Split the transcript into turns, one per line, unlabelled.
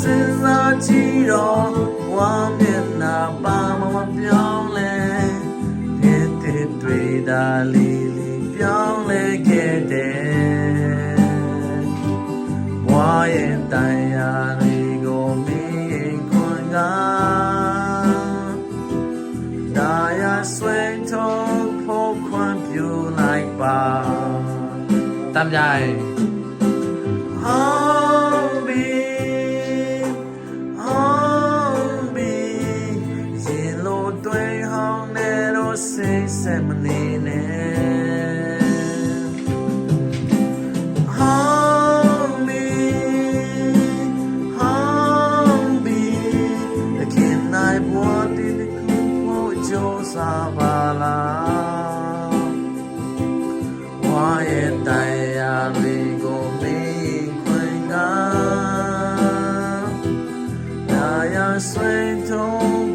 စဉ်းစားကြည့်တော့ဝမ်းမျက်နှာပါမမပြောင်းလဲဖြစ်တဲ့တွေ့တာလေးလေးပြောင်းလဲခဲ့တယ်ဝါရဲ့တန်ရာတွေကိုမင်းခွန်ကဒါရဆွေထုံးဖို့ခွန်ပြူလိုက်ပါတမ်းကြိုင် Homie, yellow day home nero say semenine. Homie, homie, the kin I bought in the kupo jo sabala. ဝါရဲ့တရားတွေကိုမင်းခွင်ကနာရဆွေထုံး